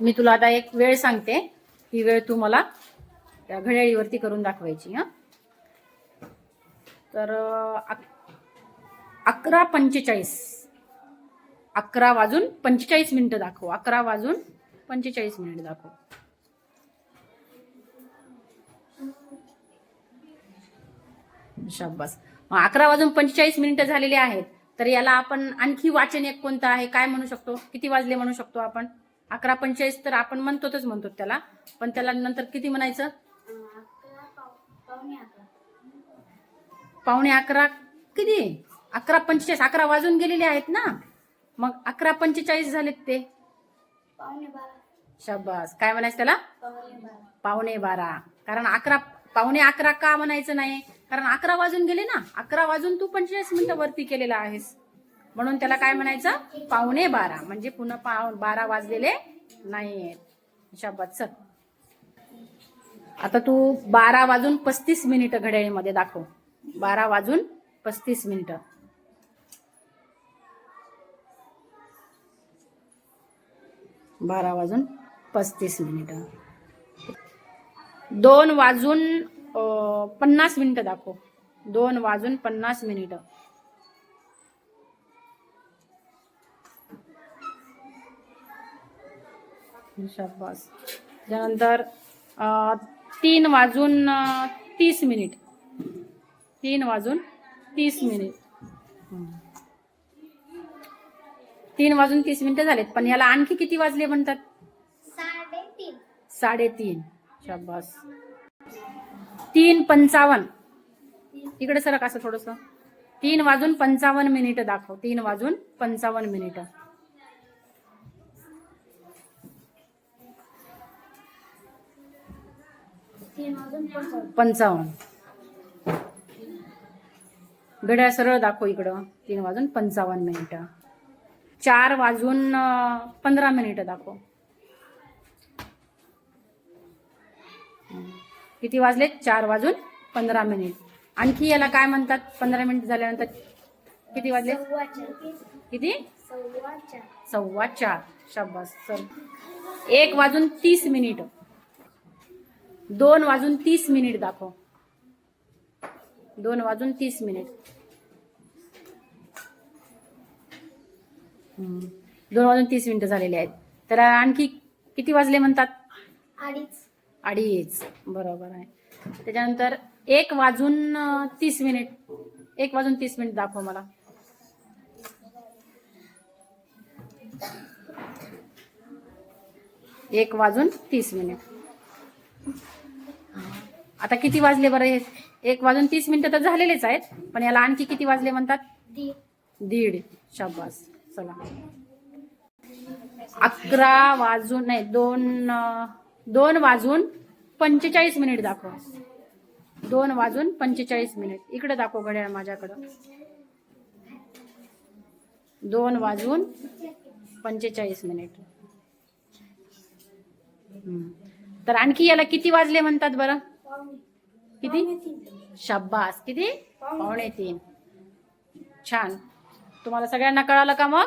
मी तुला आता एक वेळ सांगते. ती वेळ तू मला त्या घड्याळीवरती करून दाखवायची हा. तर अकरा पंचेचाळीस. अकरा वाजून पंचेचाळीस मिनिटं दाखव. अकरा वाजून पंचेचाळीस मिनिट दाखव. शाब्बास मग अकरा वाजून पंचेचाळीस मिनिटं झालेली आहेत. तर याला आपण आणखी वाचन एक कोणतं आहे? काय म्हणू शकतो? किती वाजले म्हणू शकतो आपण? अकरा पंचेचाळीस तर आपण म्हणतोच म्हणतो त्याला. पण त्याला नंतर किती म्हणायचं? पावणे अकरा. किती? अकरा पंचेचाळीस. अकरा वाजून गेलेले आहेत ना? मग अकरा पंचेचाळीस झालेत ते. शाबास. काय म्हणायचं त्याला? बारा पावणे बारा. कारण अकरा पावणे अकरा का म्हणायचं नाही? कारण अकरा वाजून गेले ना? अकरा वाजून तू पंचेचाळीस मिनिटं वरती केलेला आहेस. म्हणून त्याला काय म्हणायचं? पावणे बारा. म्हणजे पुन्हा पाव बारा वाजलेले नाही शाबात सर. आता तू बारा वाजून पस्तीस मिनिटं घड्याळीमध्ये दाखव. बारा वाजून पस्तीस मिनिटं. बारा वाजून पस्तीस मिनिटं. दोन वाजून पन्नास मिनिटं दाखव. दोन वाजून पन्नास मिनिटं. शाबास. त्यानंतर तीन वाजून तीस मिनिट. तीन वाजून तीस मिनिट. तीन वाजून तीस मिनिटं झालेत पण याला आणखी किती वाजले म्हणतात? साडेतीन. साडेतीन. शाबास. तीन पंचावन्न. इकडे सरक असं थोडस. तीन वाजून पंचावन्न मिनिटं दाखव. तीन वाजून पंचावन्न मिनिटं. पंचावन्न. पंचावन्न घड्याळ सरळ दाखव इकडं. तीन वाजून पंचावन्न मिनिटं. चार वाजून पंधरा मिनिटं दाखव. किती वाजले चार वाजून पंधरा मिनिट. आणखी याला काय म्हणतात? पंधरा मिनिट झाल्यानंतर किती वाजले? किती? सव्वा चार. शाबास. चल. एक वाजून तीस मिनिट. दोन वाजून तीस मिनिट दाखव. दोन वाजून तीस मिनिट. दोन वाजून तीस मिनिटं झालेले आहेत. तर आणखी किती वाजले म्हणतात? अडीच. अडीच. बरोबर आहे. त्याच्यानंतर एक वाजून तीस मिनिट. एक वाजून तीस मिनिट दाखव मला. एक वाजून तीस मिनिट. आता किती वाजले बरं हे? एक वाजून तीस मिनिटं तर झालेलेच आहेत पण याला आणखी किती वाजले म्हणतात? दीड. शाबास. चला. अकरा वाजून नाही दोन दोन वाजून पंचेचाळीस मिनिट दाखव. दोन वाजून पंचेचाळीस मिनिट. इकडे दाखव घड्याळ माझ्याकडं. दोन वाजून पंचेचाळीस मिनिट. तर आणखी याला किती वाजले म्हणतात बरं? किती? शब्बास. शाब्बास किती? पावणे तीन. छान. तुम्हाला सगळ्यांना कळालं का मग?